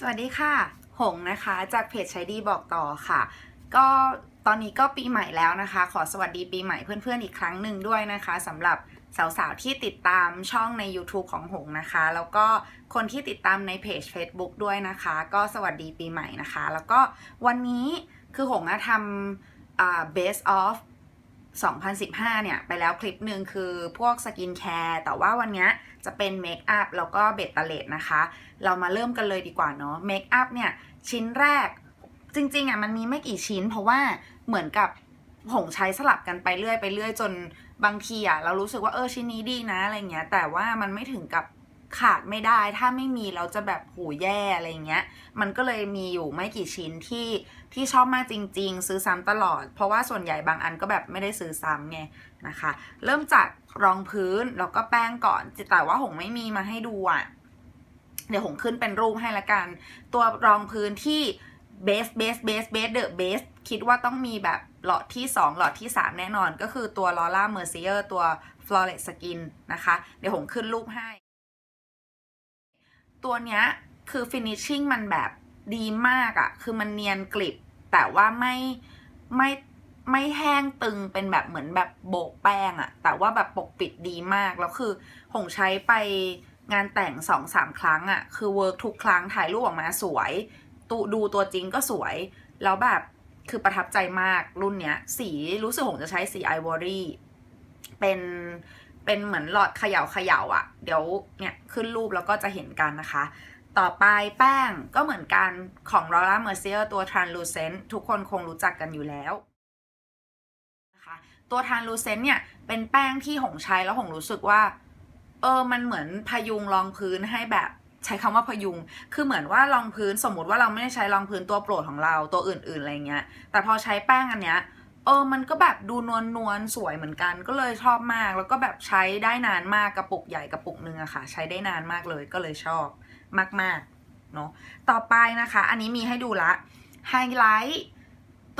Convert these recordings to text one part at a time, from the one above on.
สวัสดีค่ะ หงนะคะ จากเพจใช้ดีบอกต่อค่ะ ก็ตอนนี้ก็ปีใหม่แล้วนะคะ ขอสวัสดีปีใหม่เพื่อนๆอีกครั้งหนึ่งด้วยนะคะสำหรับสาวๆที่ติดตามช่องใน YouTube ของหงนะคะ แล้วก็คนที่ติดตามในเพจ Facebook ด้วยนะคะ ก็สวัสดีปีใหม่นะคะ แล้วก็วันนี้คือหงอะทำอ่า best of 2015 เนี่ย ไปแล้วคลิปหนึ่งคือพวกสกินแคร์แต่ว่าวันนี้จะเป็นเมคอัพแล้วก็เบตเตเลดนะคะ เรามาเริ่มกันเลยดีกว่าเนาะเมคอัพเนี่ย ชิ้นแรกจริงๆอะมันมีไม่กี่ชิ้น เพราะว่าเหมือนกับผงใช้สลับกันไปเรื่อยไปเรื่อยจนบางทีอะเรารู้สึกว่าเออชิ้นนี้ดีนะอะไรเงี้ยแต่ว่ามันไม่ถึงกับ ขาดไม่ได้ถ้าไม่มีเราจะแบบหูแย่อะไรเงี้ย มันก็เลยมีอยู่ไม่กี่ชิ้นที่ที่ชอบมากจริง ๆ ซื้อซ้ำตลอด เพราะว่าส่วนใหญ่บางอันก็แบบไม่ได้ซื้อซ้ำไงนะคะ เริ่มจากรองพื้นแล้วก็แป้งก่อนแต่ว่าหงไม่มีมาให้ดูอะเดี๋ยวหงขึ้นเป็นรูปให้ละกัน ตัวรองพื้นที่เบสเบสเบสเบสเดอะเบสคิดว่าต้องมีแบบหลอดที่ 2 หลอดที่ 3 แน่นอน ก็คือตัวลอร่าเมอร์เซียตัว Flawless Skin นะคะ เดี๋ยวหงขึ้นรูปให้ ตัวเนี้ยคือ finishing มันแบบดีมากอะคือมันเนียนกริบ แต่ว่าไม่ไม่ไม่แห้งตึงเป็นแบบเหมือนแบบโบกแป้งอะแต่ว่าแบบปกปิดดีมาก แล้วคือหงใช้ไปงานแต่งสองสามครั้งอะคือเวิร์กทุกครั้งถ่ายรูปออกมาสวยตูดูตัวจริงก็สวย แล้วแบบคือประทับใจมากรุ่นเนี้ย สีรู้สึกหงจะใช้สีไอวอรี่เป็น เป็นเหมือนหลอดเขย่าเขย่าอะ เดี๋ยวเนี่ยขึ้นรูปแล้วก็จะเห็นกันนะคะ ต่อไปแป้งก็เหมือนกันของ Laura Mercier ตัว translucent ทุกคนคงรู้จักกันอยู่แล้วนะคะตัว translucent เนี่ยเป็นแป้งที่หงใช้แล้วหงรู้สึกว่าเออมันเหมือนพยุงรองพื้นให้แบบใช้คำว่าพยุง คือเหมือนว่ารองพื้นสมมติว่าเราไม่ได้ใช้รองพื้นตัวโปรดของเราตัวอื่นๆอะไรเงี้ย แต่พอใช้แป้งอันเนี้ย เออมันก็แบบดูนวลนวลสวยเหมือนกัน ก็เลยชอบมาก แล้วก็แบบใช้ได้นานมากกระปุกใหญ่กระปุกนึงอะค่ะ ใช้ได้นานมากเลยก็เลยชอบมากๆเนาะต่อไปนะคะ อันนี้มีให้ดูละไฮไลท์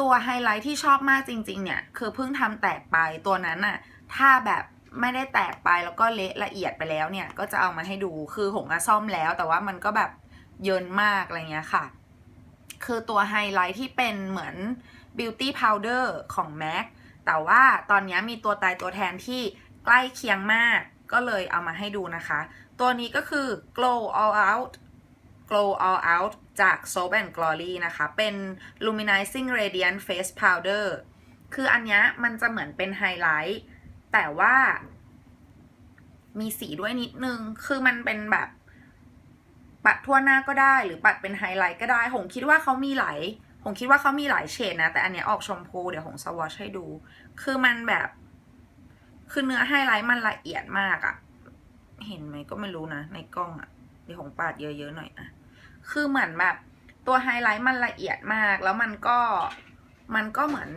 ตัวไฮไลท์ที่ชอบมากจริง ๆ เนี่ย คือเพิ่งทำแตกไปตัวนั้นอะถ้าแบบไม่ได้แตกไปแล้วก็เละละเอียดไปแล้วเนี่ย ก็จะเอามาให้ดูคือหงอะซ่อมแล้ว แต่ว่ามันก็แบบเยินมากอะไรเงี้ยค่ะ คือตัวไฮไลท์ที่เป็นเหมือน Beauty Powder ของ MAC แต่ว่าตอนนี้มีตัวตายตัวแทนที่ใกล้เคียงมากก็เลยเอามาให้ดูนะคะ ตัวนี้ก็คือ Glow All Out Glow All Out จาก Soap and Glory นะคะ เป็น Luminizing Radiant Face Powder คืออันนี้มันจะเหมือนเป็นไฮไลท์แต่ว่า มีสีด้วยนิดนึง คือมันเป็นแบบ ปัดทั่วหน้าก็ได้ หรือปัดเป็นไฮไลท์ก็ได้ หงคิดว่าเขามีหลาย ผมคิดว่าเขามีหลายเฉดนะ แต่อันเนี้ยออกชมพูเดี๋ยวหงสวอชให้ดู คือมันแบบ คือเนื้อไฮไลท์มันละเอียดมากอะเห็นไหมก็ไม่รู้นะ ในกล้องอะเดี๋ยวหงปาดเยอะๆหน่อยอะคือเหมือนแบบตัวไฮไลท์มันละเอียดมาก แล้วมันก็มันก็เหมือน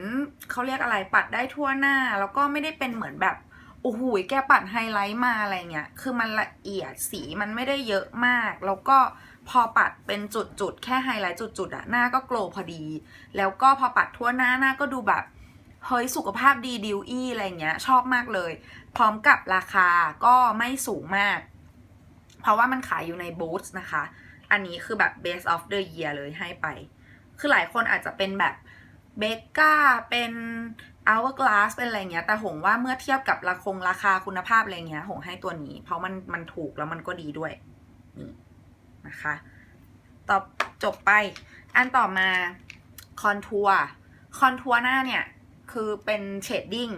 เขาเรียกอะไรปัดได้ทั่วหน้า แล้วก็ไม่ได้เป็นเหมือนแบบโอ้โหแกปัดไฮไลท์มาอะไรเงี้ย คือมันละเอียดสีมันไม่ได้เยอะมาก แล้วก็ พอปัดเป็นจุดๆ แค่ไฮไลท์จุดๆอะหน้าก็โกลพอดี แล้วก็พอปัดทั่วหน้าหน้าก็ดูแบบเฮ้ยสุขภาพดีดิวอี้อะไรเงี้ย ชอบมากเลย พร้อมกับราคาก็ไม่สูงมาก เพราะว่ามันขายอยู่ในบูธนะคะ อันนี้คือแบบ best of the year เลยให้ไป คือหลายคนอาจจะเป็นแบบเบก้าเป็น hourglass เป็นอะไรเงี้ย แต่หงว่าเมื่อเทียบกับราคงราคาคุณภาพอะไรเงี้ยหงให้ตัวนี้ เพราะมันมันถูกแล้วมันก็ดีด้วย นะคะต่อจบไป อันต่อมาคอนทัวร์คอนทัวร์หน้าเนี่ย คือเป็นเชดดิ้ง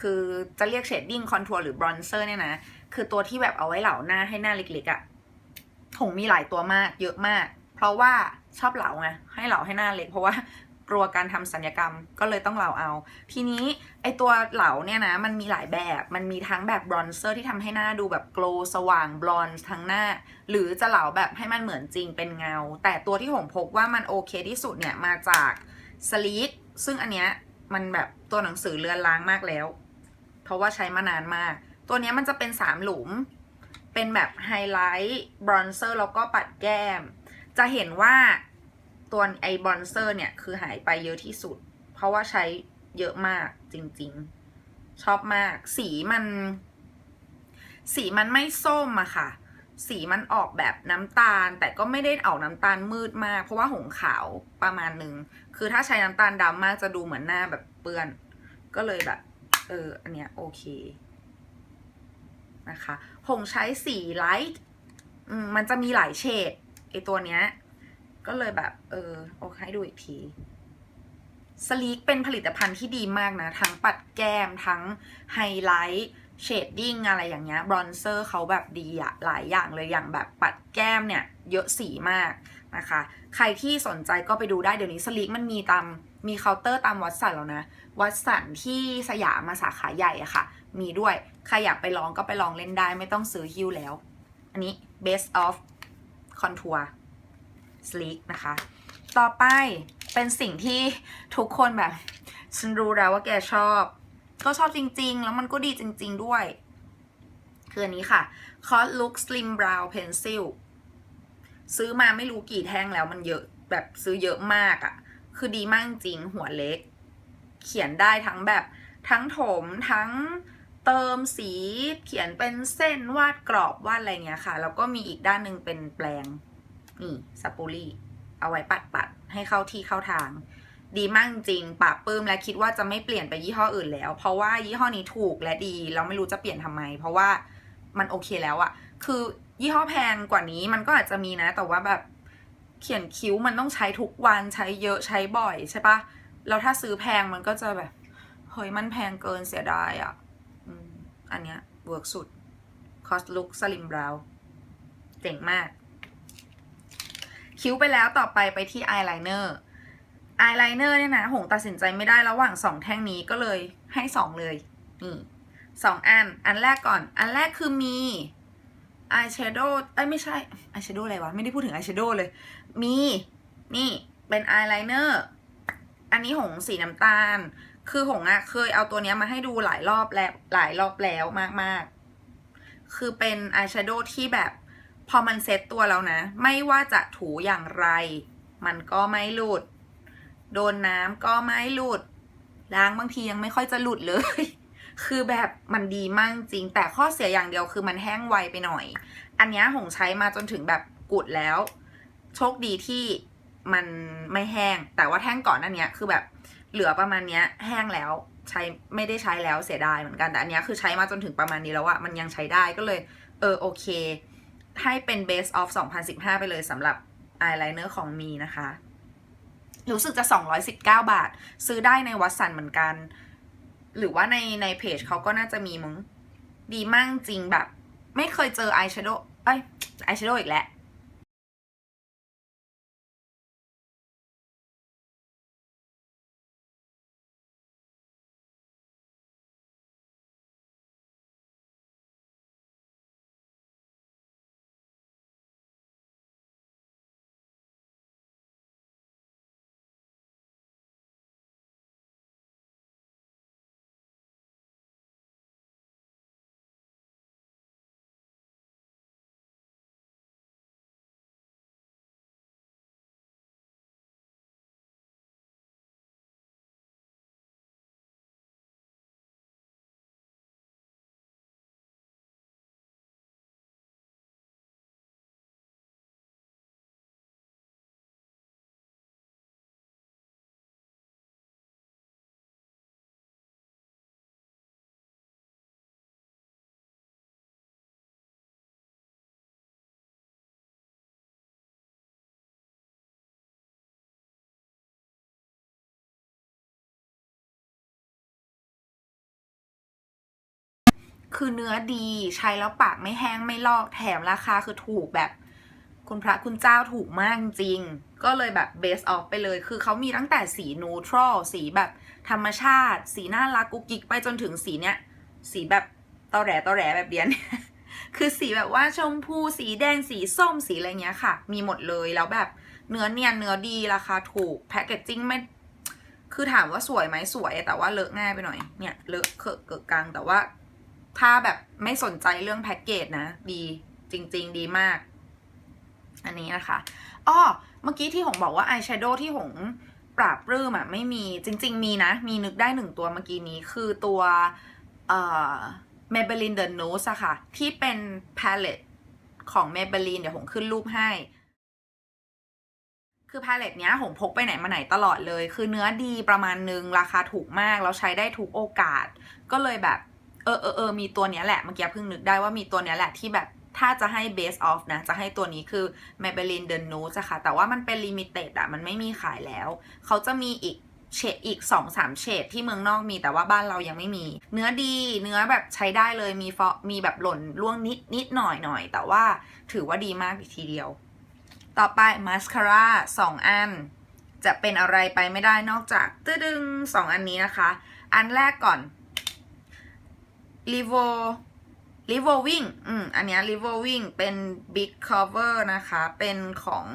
คือจะเรียกเชดดิ้งคอนทัวร์หรือบรอนเซอร์เนี่ยนะ คือตัวที่แบบเอาไว้เหลาหน้าให้หน้าเล็กๆอะ่ะหงมีหลายตัวมากเยอะมาก เพราะว่าชอบเหลาไงให้เหลาให้หน้าเล็ก เพราะว่า กลัวการทำสัญญกรรมก็เลยต้องเหลาเอา ทีนี้ไอตัวเหลาเนี่ยนะมันมีหลายแบบมันมีทั้งแบบบรอนเซอร์ที่ทำให้หน้าดูแบบโกลสว่างบลอนซ์ทั้งหน้า หรือจะเหลาแบบให้มันเหมือนจริงเป็นเงา แต่ตัวที่ผมพบว่ามันโอเคที่สุดเนี่ยมาจากสลีกซึ่งอันเนี้ยมันแบบตัวหนังสือเลือนล้างมากแล้ว เพราะว่าใช้มานานมาก ตัวเนี้ยมันจะเป็นสามหลุม เป็นแบบไฮไลท์บรอนเซอร์แล้วก็ปัดแก้ม จะเห็นว่า ตัวไอบอนเซอร์เนี่ยคือหายไปเยอะที่สุด เพราะว่าใช้เยอะมากจริงๆ ชอบมาก สีมัน สีมันไม่ส้มอะค่ะ สีมันออกแบบน้ำตาล แต่ก็ไม่ได้ออกน้ำตาลมืดมาก เพราะว่าหงขาวประมาณหนึ่ง คือถ้าใช้น้ำตาลดำมากจะดูเหมือนหน้าแบบเปื้อน ก็เลยแบบ เออ อันเนี้ยโอเคนะคะหงใช้สีไลท์มันจะมีหลายเฉดไอตัวเนี้ย ก็เลยแบบ เออโอเคดูอีกทีสลีกเป็นผลิตภัณฑ์ที่ดีมากนะ ทั้งปัดแก้มทั้งไฮไลท์เชดดิ้งอะไรอย่างเงี้ยบรอนเซอร์เขาแบบดีอะหลายอย่างเลยอย่างแบบปัดแก้มเนี่ยเยอะสีมากนะคะ ใครที่สนใจก็ไปดูได้เดี๋ยวนี้สลีกมันมีตามมีเคาน์เตอร์ตามวัดสันแล้วนะ วัดสันที่สยามมาสาขาใหญ่อะค่ะ มีด้วย ใครอยากไปลองก็ไปลองเล่นได้ไม่ต้องซื้อฮิ้วแล้ว อันนี้ best of contour sleek นะคะ ต่อไปเป็นสิ่งที่ทุกคนแบบ ฉันรู้แล้วว่าแกชอบ ก็ชอบจริง ๆ แล้วมันก็ดีจริง ๆ ด้วย คืออันนี้ค่ะ Cos Look Slim Brow Pencil ซื้อมาไม่รู้กี่แท่งแล้วมันเยอะแบบซื้อเยอะมากอะ่ะ คือดีมากจริงหัวเล็ก เขียนได้ทั้งแบบทั้งถมทั้งเติมสีเขียนเป็นเส้นวาดกรอบวาดอะไรเงี้ยค่ะ แล้วก็มีอีกด้านหนึ่งเป็นแปลง นี่สปูลี่เอาไว้ปัดปัดๆให้เข้าที่เข้าทาง ดีมากจริงปรับปื้มและคิดว่าจะไม่เปลี่ยนไปยี่ห้ออื่นแล้ว เพราะว่ายี่ห้อนี้ถูกและดีเราไม่รู้จะเปลี่ยนทำไม เพราะว่ามันโอเคแล้วอะคือยี่ห้อแพงกว่านี้มันก็อาจจะมีนะ แต่ว่าแบบเขียนคิ้วมันต้องใช้ทุกวันใช้เยอะใช้บ่อยใช่ปะแล้วถ้าซื้อแพงมันก็จะแบบเฮ้ยมันแพงเกินเสียดายอะอืมอันเนี้ยเวิร์กสุด Cost Look Slim Brow เจ๋งมาก คิ้วไปแล้วต่อไปไปที่อายไลเนอร์อายไลเนอร์เนี่ยนะหงตัดสินใจไม่ได้ระหว่างสองแท่งนี้ก็เลยให้สองเลยนี่สองอัน อันแรกก่อน อันแรกคือมีอายแชโดว์เอ้ยไม่ใช่อายแชโดว์อะไรวะ ไม่ได้พูดถึงอายแชโดว์เลย มี นี่เป็นอายไลเนอร์อันนี้หงสีน้ำตาล คือหงอะเคยเอาตัวนี้มาให้ดูหลายรอบแล้วหลายรอบแล้วมากๆ คือเป็นอายแชโดว์ที่แบบ พอมันเซ็ตตัวแล้วนะ ไม่ว่าจะถูอย่างไร มันก็ไม่หลุด โดนน้ำก็ไม่หลุด ล้างบางทียังไม่ค่อยจะหลุดเลย คือแบบมันดีมากจริง แต่ข้อเสียอย่างเดียวคือมันแห้งไวไปหน่อย อันนี้หงใช้มาจนถึงแบบกุดแล้ว โชคดีที่มันไม่แห้ง แต่ว่าแท่งก่อนอันเนี้ยคือแบบเหลือประมาณเนี้ยแห้งแล้วใช้ไม่ได้ใช้แล้วเสียดายเหมือนกันแต่อันนี้คือใช้มาจนถึงประมาณนี้แล้วอะมันยังใช้ได้ก็เลย เออโอเค ให้เป็น base of 2015 ไปเลยสำหรับ eyeliner ของมีนะคะ รู้สึกจะ 219 บาท ซื้อได้ในวัตสันเหมือนกัน หรือว่าในในเพจเขาก็น่าจะมีมึง ดีมากจริงแบบ ไม่เคยเจอ eyeshadow เอ้ย eyeshadow อีกแล้ว คือเนื้อดีใช้แล้วปากไม่แห้งไม่ลอกแถมราคาคือถูกแบบคุณพระคุณเจ้าถูกมากจริง ก็เลยแบบเบสออฟไปเลย คือเขามีตั้งแต่สีนูทรัลสีแบบธรรมชาติ สีน่ารักกุ๊กกิ๊กไปจนถึงสีเนี้ย สีแบบตอแหลตอแหลแบบเดียนคือสีแบบว่าชมพูสีแดงสีส้มสีอะไรเงี้ยค่ะ มีหมดเลยแล้วแบบเนื้อเนียนเนื้อดีราคาถูกแพคเกจจิ้งไม่คือถามว่าสวยไหมสวยแต่ว่าเลอะง่ายไปหน่อยเนี่ยเลอะเคอะเกอะกังแต่ว่า ถ้าแบบไม่สนใจเรื่องแพ็กเกจนะ ดีจริง ๆ ดีมาก อันนี้นะคะอ้อเมื่อกี้ที่หงบอกว่าอายแชโดว์ที่หงปราบรื้มอะไม่มีจริง ๆ มีนะ มีนึกได้หนึ่งตัวเมื่อกี้นี้คือตัวเอ่อ Maybelline The Nose อะค่ะ ที่เป็น palette ของ Maybelline เดี๋ยวหงขึ้นรูปให้ คือพาเลตเนี้ยหงพกไปไหนมาไหนตลอดเลย คือเนื้อดีประมาณนึง ราคาถูกมาก แล้วใช้ได้ทุกโอกาส ก็เลยแบบ เออเออเออมีตัวเนี้ยแหละ เมื่อกี้เพิ่งนึกได้ว่ามีตัวเนี้ยแหละที่แบบถ้าจะให้ base off นะ จะให้ตัวนี้คือ Maybelline The Nude ค่ะ แต่ว่ามันเป็น limited อะมันไม่มีขายแล้ว เขาจะมีอีกเฉดอีกสองสามเฉดที่เมืองนอกมีแต่ว่าบ้านเรายังไม่มี เนื้อดีเนื้อแบบใช้ได้เลยมีฟอมีแบบหล่นล่วงนิดนิดหน่อยหน่อย แต่ว่าถือว่าดีมากทีเดียว ต่อไปมาสคาร่าสองอัน จะเป็นอะไรไปไม่ได้นอกจากตึดึงสองอันนี้นะคะ อันแรกก่อน r e v o r e v o w i n g อืมอันนี้ย r e v o w i n g เป็น big cover นะคะ เป็นของ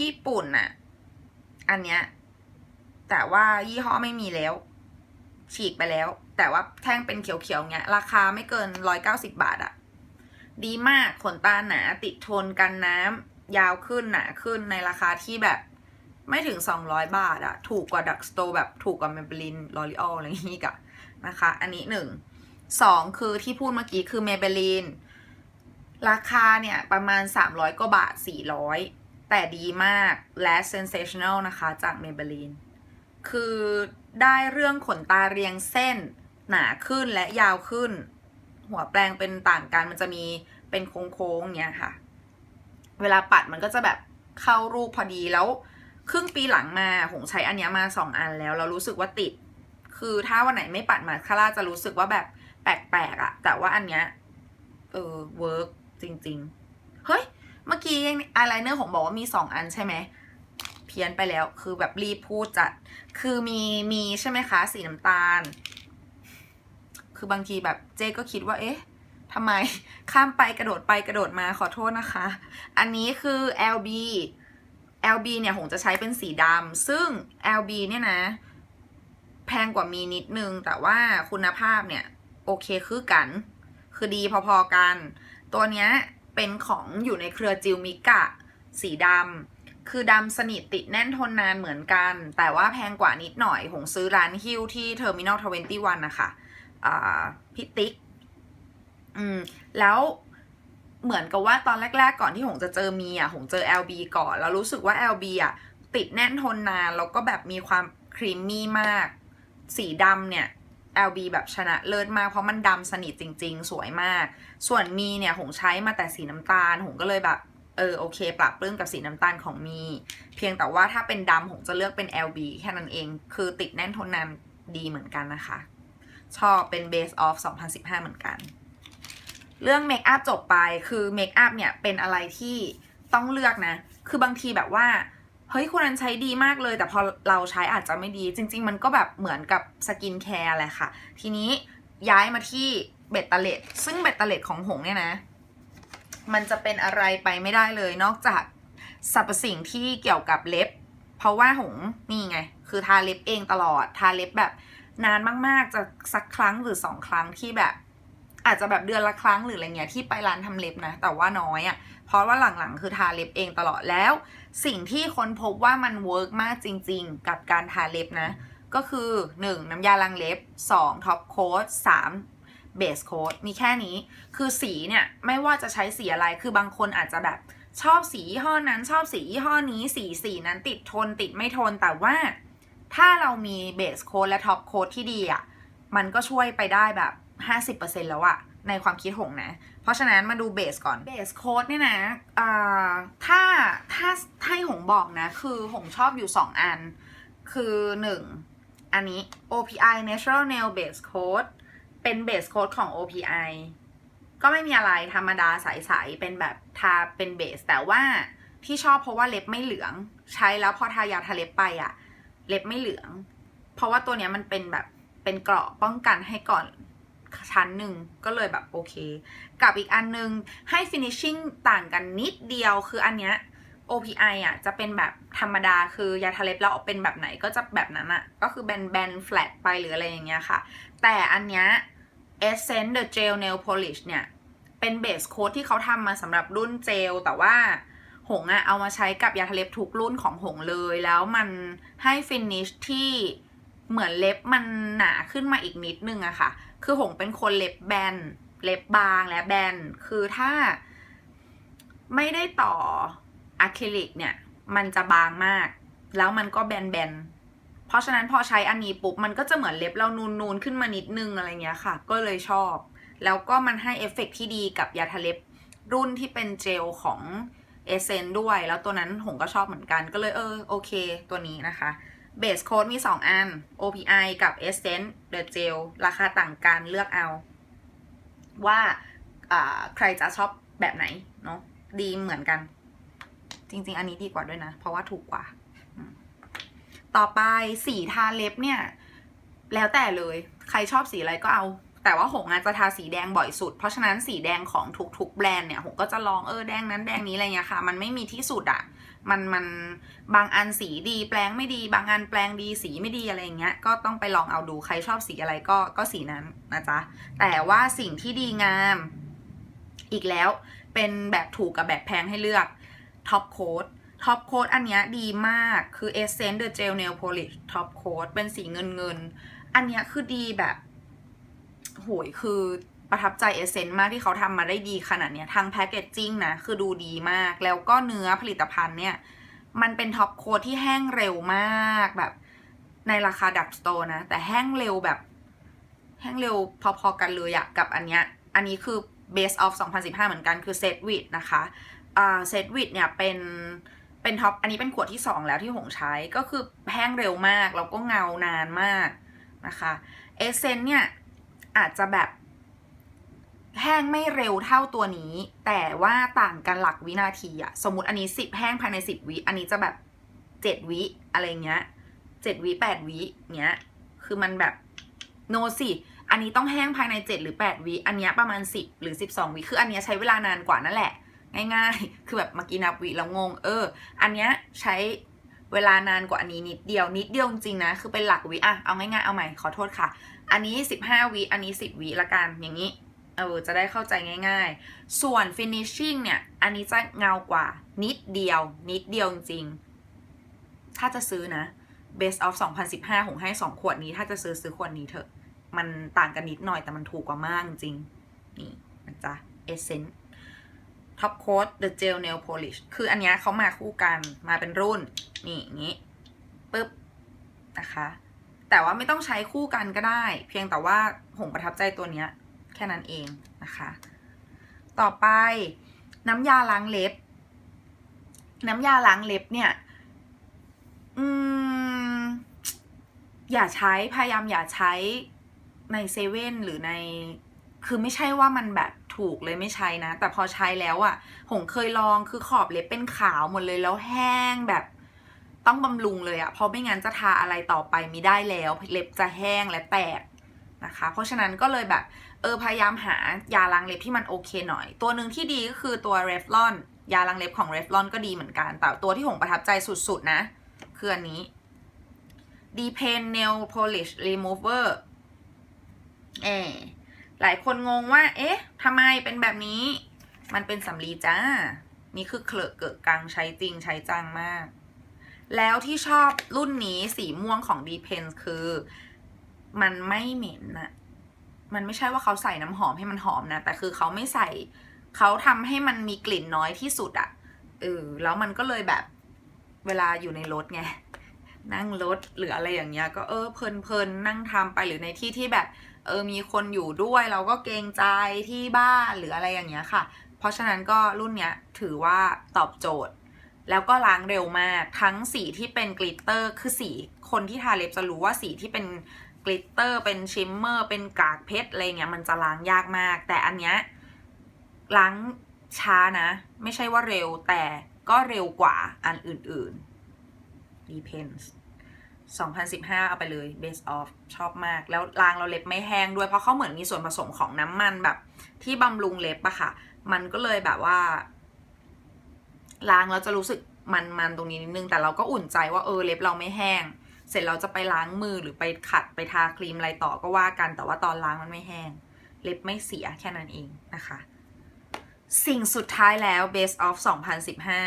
ญี่ปุ่นน่ะอันเนี้ยแต่ว่ายี่ห้อไม่มีแล้ว ฉีกไปแล้ว แต่ว่าแท่งเป็นเขียวๆเนี้ย ราคาไม่เกิน190บาทอะดีมากขนตาหนาติดทนกันน้ำยาวขึ้นหนาขึ้นในราคาที่แบบไม่ถึง 200 บาทอะถูกกว่าดักสโตแบบถูกกว่า Maybelline L'Oreal อะไรอย่างงี้กะนะคะ อันนี้หนึ่ง สองคือที่พูดเมื่อกี้คือ Maybelline ราคาเนี่ยประมาณ 300 กว่าบาท 400 แต่ดีมากและ sensational นะคะจาก Maybelline คือได้เรื่องขนตาเรียงเส้นหนาขึ้นและยาวขึ้น หัวแปลงเป็นต่างกันมันจะมีเป็นโค้งๆเนี้ยค่ะ เวลาปัดมันก็จะแบบเข้ารูปพอดีแล้วครึ่งปีหลังมาหงใช้อันเนี้ยมาสองอันแล้ว เรารู้สึกว่าติด คือถ้าวันไหนไม่ปัดมาคาร่าจะรู้สึกว่าแบบ แปลกๆอะแต่ว่าอันเนี้ยเออเวิร์กจริง ๆ เฮ้ย เมื่อกี้อายไลเนอร์ผมบอกว่ามีสองอันใช่ไหมเพี้ยนไปแล้วคือแบบรีบพูดจัด คือมีมีใช่ไหมคะ สีน้ำตาล คือบางทีแบบเจ๊ก็คิดว่า เอ๊ะทำไมข้ามไปกระโดดไปกระโดดมาขอโทษนะคะ อันนี้คือ LB LB เนี่ยผมจะใช้เป็นสีดำซึ่ง LB เนี่ยนะ แพงกว่ามีนิดนึง แต่ว่าคุณภาพเนี่ย โอเคคือกัน คือดีพอๆกัน ตัวเนี้ยเป็นของอยู่ในเครือจิลมิกะ สีดำคือดำสนิทติดแน่นทนนานเหมือนกัน แต่ว่าแพงกว่านิดหน่อย หงซื้อร้านฮิวที่เทอร์มินอลทเวนตี้วันนะคะอ่าพิติกอืมแล้วเหมือนกับว่าตอนแรก ๆ ก่อนที่หงจะเจอมีอะหงเจอ LB ก่อนแล้วรู้สึกว่า LB อะติดแน่นทนนานแล้วก็แบบมีความครีมมี่มาก สีดำเนี่ย LB แบบชนะเลิศมาก เพราะมันดำสนิทจริง ๆ สวยมาก ส่วนมีเนี่ยหงใช้มาแต่สีน้ำตาล หงก็เลยแบบเออโอเคปรับปลื้มกับสีน้ำตาลของมี เพียงแต่ว่าถ้าเป็นดำหงจะเลือกเป็น LB แค่นั้นเอง คือติดแน่นทนนานดีเหมือนกันนะคะ ชอบเป็น Base of 2015 เหมือนกัน เรื่องเมคอัพจบไปคือเมคอัพเนี่ยเป็นอะไรที่ต้องเลือกนะ คือบางทีแบบว่า เฮ้ยคนนั้นใช้ดีมากเลย แต่พอเราใช้อาจจะไม่ดี จริง ๆ มันก็แบบเหมือนกับสกินแคร์แหละค่ะ ทีนี้ย้ายมาที่เบตเตเลตซึ่งเบตเตเลตของหงเนี่ยนะ มันจะเป็นอะไรไปไม่ได้เลย นอกจากสรรพสิ่งที่เกี่ยวกับเล็บ เพราะว่าหงนี่ไง คือทาเล็บเองตลอด ทาเล็บแบบนานมากๆ จะสักครั้งหรือสองครั้งที่แบบ อาจจะแบบเดือนละครั้งหรืออะไรเงี้ยที่ไปร้านทำเล็บนะ แต่ว่าน้อยอะ่ะ เพราะว่าหลังๆ คือทาเล็บเองตลอดแล้ว สิ่งที่ค้นพบว่ามันเวิร์กมากจริง ๆ กับการทาเล็บนะ ก็คือ 1. น้ำยาล้างเล็บ 2. ท็อปโค้ด 3. เบสโค้ดมีแค่นี้ คือสีเนี่ยไม่ว่าจะใช้สีอะไรคือบางคนอาจจะแบบชอบสียี่ห้อนั้นชอบสียี่ห้อนี้สีสีนั้นติดทนติดไม่ทนแต่ว่า ถ้าเรามีเบสโค้ดและท็อปโค้ดที่ดีอะ่ะมันก็ช่วยไปได้แบบ 50%แล้วอะในความคิดหงนะ เพราะฉะนั้นมาดูเบสก่อน เบสโค้ดเนี่ยนะอ่าถ้าถ้าให้หงบอกนะ คือหงชอบอยู่ 2 อัน คือ 1 อันนี้ OPI Natural Nail Base Coat เป็นเบสโค้ดของ OPI ก็ไม่มีอะไรธรรมดาใสๆ เป็นแบบทาเป็นเบส แต่ว่าที่ชอบเพราะว่าเล็บไม่เหลือง ใช้แล้วพอทายาทาเล็บไปอะเล็บไม่เหลือง เพราะว่าตัวเนี้ยมันเป็นแบบเป็นเกราะป้องกันให้ก่อน ชั้นหนึ่งก็เลยแบบโอเค กับอีกอันนึงให้ finishing ต่างกันนิดเดียวคืออันเนี้ย OPI อะจะเป็นแบบธรรมดาคือยาทาเล็บแล้วเป็นแบบไหนก็จะแบบนั้นอะ ก็คือแบนแบน flat ไปหรืออะไรอย่างเงี้ยค่ะ แต่อันเนี้ย Essence the Gel Nail Polish เนี่ย เป็นเบสโค้ดที่เขาทำมาสำหรับรุ่นเจล แต่ว่าหงอะเอามาใช้กับยาทาเล็บทุกรุ่นของหงเลย แล้วมันให้ฟินิชที่เหมือนเล็บมันหนาขึ้นมาอีกนิดนึงอะค่ะ คือหงเป็นคนเล็บแบน เล็บบางและแบน คือถ้าไม่ได้ต่ออะคริลิกเนี่ย มันจะบางมาก แล้วมันก็แบนๆ เพราะฉะนั้นพอใช้อันนี้ปุ๊บ มันก็จะเหมือนเล็บเรานูนๆ ขึ้นมานิดนึงอะไรเงี้ยค่ะ ก็เลยชอบ แล้วก็มันให้เอฟเฟกต์ที่ดีกับยาทาเล็บรุ่นที่เป็นเจลของเอเซนด้วย แล้วตัวนั้นหงก็ชอบเหมือนกัน ก็เลยเออโอเค ตัวนี้นะคะ เบสโค้ดมี 2 อัน OPI กับ Essence The Gel ราคาต่างกันเลือกเอา ว่าใครจะชอบแบบไหนเนาะดีเหมือนกัน จริง ๆ อันนี้ดีกว่าด้วยนะ เพราะว่าถูกกว่า ต่อไปสีทาเล็บเนี่ย แล้วแต่เลย ใครชอบสีอะไรก็เอา แต่ว่าหงอาจจะทาสีแดงบ่อยสุด เพราะฉะนั้นสีแดงของทุกๆแบรนด์เนี่ยหงก็จะลองเออแดงนั้นแดงนี้อะไรเงี้ยค่ะ มันไม่มีที่สุดอะมันมันบางอันสีดีแปลงไม่ดี บางอันแปลงดีสีไม่ดีอะไรเงี้ย ก็ต้องไปลองเอาดูใครชอบสีอะไรก็ก็สีนั้นนะจ๊ะ แต่ว่าสิ่งที่ดีงาม อีกแล้วเป็นแบบถูกกับแบบแพงให้เลือกท็อปโค้ดท็อปโค้ดอันเนี้ยดีมากคือ Essence The Gel Nail Polish Top Coat เป็นสีเงินเงิน อันเนี้ยคือดีแบบ โหยคือประทับใจเอเซนต์มากที่เขาทำมาได้ดีขนาดเนี้ยทางแพคเกจจิ้งนะคือดูดีมาก แล้วก็เนื้อผลิตภัณฑ์เนี่ย มันเป็นท็อปโค้ดที่แห้งเร็วมากแบบในราคาดักสโตร์นะ แต่แห้งเร็วแบบ แห้งเร็วพอๆกันเลยอะกับอันเนี้ยอันนี้คือ base of 2015 เหมือนกันคือ set wit นะคะอ่า set wit เนี่ยเป็นเป็นท็อปอันนี้เป็นขวดที่ 2 แล้วที่หงใช้ก็คือแห้งเร็วมาก แล้วก็เงานานมากนะคะเอเซนเนี่ย อาจจะแบบแห้งไม่เร็วเท่าตัวนี้ แต่ว่าต่างกันหลักวินาทีอะสมมติอันนี้10แห้งภายใน10วิ อันนี้จะแบบ7วิอะไรเงี้ย7วิ8วิเงี้ย คือมันแบบโนสิอันนี้ต้องแห้งภายใน7หรือ8วิ อันเนี้ยประมาณ10หรือ12วิคืออันเนี้ยใช้เวลานานกว่านั่นแหละ ง่ายๆ คือแบบเมื่อกี้นับวิแล้วงง เออ อันเนี้ยใช้เวลานานกว่าอันนี้นิดเดียวนิดเดียวจริงๆนะ คือเป็นหลักวิอะเอาง่ายๆเอาใหม่ขอโทษค่ะ อันนี้ 15 วิอันนี้ 10 วิละกันอย่างนี้เออจะได้เข้าใจง่าย ๆ ส่วน finishing เนี่ย อันนี้จะเงากว่า นิดเดียว นิดเดียวจริงๆถ้าจะซื้อนะ best of 2015ผมให้ 2 ขวดนี้ถ้าจะซื้อซื้อขวดนี้เถอะ มันต่างกันนิดหน่อยแต่มันถูกกว่ามากจริง นี่นะจ๊ะ Essence Top Coat The Gel Nail Polish คืออันนี้เขามาคู่กันมาเป็นรุ่น นี่อย่างนี้ปึ๊บนะคะ แต่ว่าไม่ต้องใช้คู่กันก็ได้ เพียงแต่ว่าผมประทับใจตัวเนี้ย แค่นั้นเองนะคะ ต่อไปน้ำยาล้างเล็บ น้ำยาล้างเล็บเนี่ย อืม อย่าใช้พยายามอย่าใช้ในเซเว่นหรือใน คือไม่ใช่ว่ามันแบบถูกเลยไม่ใช้นะ แต่พอใช้แล้วอะ่ะ หงเคยลองคือขอบเล็บเป็นขาวหมดเลยแล้วแห้งแบบ ต้องบำรุงเลยอะเพราะไม่งั้นจะทาอะไรต่อไปไม่ได้แล้ว เล็บจะแห้งและแตกนะคะ เพราะฉะนั้นก็เลยแบบเออพยายามหายาล้างเล็บที่มันโอเคหน่อย ตัวหนึ่งที่ดีก็คือตัว r e v l o n ยาล้างเล็บของ r e v l o n ก็ดีเหมือนกัน แต่ตัวที่หงประทับใจสุดๆนะคืออันนี้ d p e n Nail Polish Remover เออหลายคนงงว่า เอ๊ะทำไมเป็นแบบนี้ มันเป็นสำลีจ้า นี่คือเคลอะเกิดกังใช้จริงใช้จังมาก แล้วที่ชอบรุ่นนี้สีม่วงของ d p e n คือ มันไม่เหม็นนะมันไม่ใช่ว่าเขาใส่น้ำหอมให้มันหอมนะ แต่คือเขาไม่ใส่เขาทำให้มันมีกลิ่นน้อยที่สุดอะเออแล้วมันก็เลยแบบเวลาอยู่ในรถไง นั่งรถหรืออะไรอย่างเงี้ย ก็เออเพลินๆนั่งทำไปหรือในที่ที่แบบ เออมีคนอยู่ด้วยเราก็เกรงใจที่บ้านหรืออะไรอย่างเงี้ยค่ะ เพราะฉะนั้นก็รุ่นเนี้ยถือว่าตอบโจทย์ แล้วก็ล้างเร็วมาก ทั้งสีที่เป็นกลิตเตอร์คือสีคนที่ทาเล็บจะรู้ว่าสีที่เป็นกลิตเตอร์เป็นชิมเมอร์เป็นกากเพชรอะไรเงี้ยมันจะล้างยากมาก แต่อันเนี้ยล้างช้านะ ไม่ใช่ว่าเร็วแต่ก็เร็วกว่าอันอื่นๆ depends 2015 เอาไปเลย base off ชอบมาก แล้วล้างเราเล็บไม่แห้งด้วยเพราะเขาเหมือนมีส่วนผสมของน้ำมันแบบที่บำรุงเล็บอะค่ะ มันก็เลยแบบว่า ล้างแล้วจะรู้สึกมันๆตรงนี้นิดนึง แต่เราก็อุ่นใจว่าเออเล็บเราไม่แห้ง เสร็จเราจะไปล้างมือหรือไปขัดไปทาครีมอะไรต่อก็ว่ากัน แต่ว่าตอนล้างมันไม่แห้ง เล็บไม่เสียแค่นั้นเองนะคะ สิ่งสุดท้ายแล้ว base of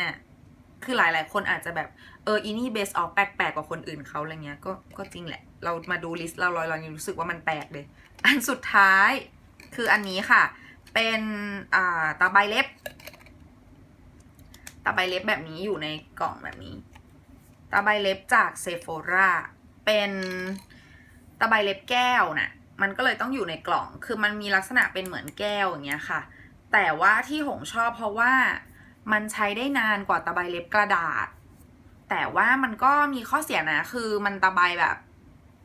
2015 คือหลายๆ คนอาจจะแบบเอออีนี่ base of แปลกๆกว่าคนอื่นเขาอะไรเงี้ยก็ก็จริงแหละ เรามาดูลิสต์เราเรายังรู้สึกว่ามันแปลกเลย อันสุดท้ายคืออันนี้ค่ะ เป็นอ่าตาใบเล็บ ตะไบเล็บแบบนี้อยู่ในกล่องแบบนี้ตะไบเล็บจากเซโฟราเป็นตะไบเล็บแก้วน่ะ มันก็เลยต้องอยู่ในกล่อง คือมันมีลักษณะเป็นเหมือนแก้วอย่างเงี้ยค่ะ แต่ว่าที่หงชอบเพราะว่ามันใช้ได้นานกว่าตะไบเล็บกระดาษ แต่ว่ามันก็มีข้อเสียนะ คือมันตะไบแบบ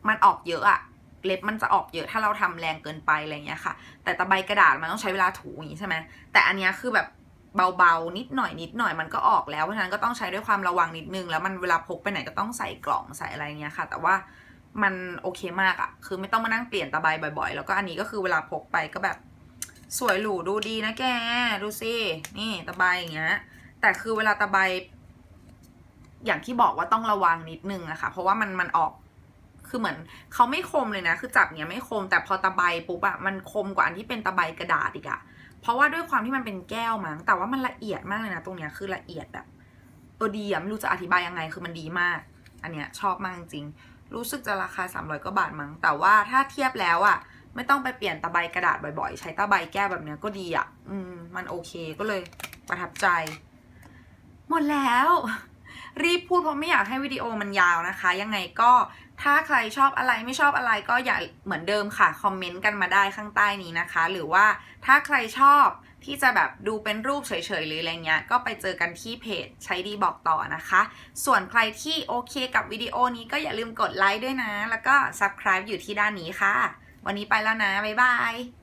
มันออกเยอะอะเล็บมันจะออกเยอะถ้าเราทำแรงเกินไปอะไรเงี้ยค่ะ แต่ตะไบกระดาษมันต้องใช้เวลาถูอย่างนี้ใช่ไหมแต่อันนี้คือแบบ เบาๆ นิดหน่อยนิดหน่อยมันก็ออกแล้ว เพราะฉะนั้นก็ต้องใช้ด้วยความระวังนิดนึง แล้วมันเวลาพกไปไหนก็ต้องใส่กล่องใส่อะไรเงี้ยค่ะ แต่ว่ามันโอเคมากอะคือไม่ต้องมานั่งเปลี่ยนตะไบบ่อย ๆ แล้วก็อันนี้ก็คือเวลาพกไปก็แบบสวยหรูดูดีนะแก ดูสิ นี่ตะไบอย่างเงี้ย แต่คือเวลาตะไบ อย่างที่บอกว่าต้องระวังนิดนึงอะค่ะ เพราะว่ามันมันออก คือเหมือนเขาไม่คมเลยนะ คือจับเนี้ยไม่คม แต่พอตะไบปุ๊บอะมันคมกว่าอันที่เป็นตะไบกระดาษอีกอะ เพราะว่าด้วยความที่มันเป็นแก้วมั้งแต่ว่ามันละเอียดมากเลยนะตรงเนี้ยคือละเอียดแบบเออดีอะไม่รู้จะอธิบายยังไงคือมันดีมาก อันเนี้ยชอบมากจริง รู้สึกจะราคา 300กว่าบาทมั้งแต่ว่าถ้าเทียบแล้วอะไม่ต้องไปเปลี่ยนตะไบกระดาษบ่อยๆ ใช้ตะไบแก้วแบบเนี้ยก็ดีอะอืมมันโอเคก็เลยประทับใจ หมดแล้ว รีบพูดเพราะไม่อยากให้วิดีโอมันยาวนะคะ ยังไงก็ถ้าใครชอบอะไรไม่ชอบอะไรก็อย่าเหมือนเดิมค่ะ คอมเมนต์กันมาได้ข้างใต้นี้นะคะ หรือว่าถ้าใครชอบที่จะแบบดูเป็นรูปเฉยๆหรืออะไรเงี้ย ก็ไปเจอกันที่เพจใช้ดีบอกต่อนะคะ ส่วนใครที่โอเคกับวิดีโอนี้ก็อย่าลืมกดไลค์ด้วยนะ แล้วก็ subscribe อยู่ที่ด้านนี้ค่ะ วันนี้ไปแล้วนะ บ๊ายบาย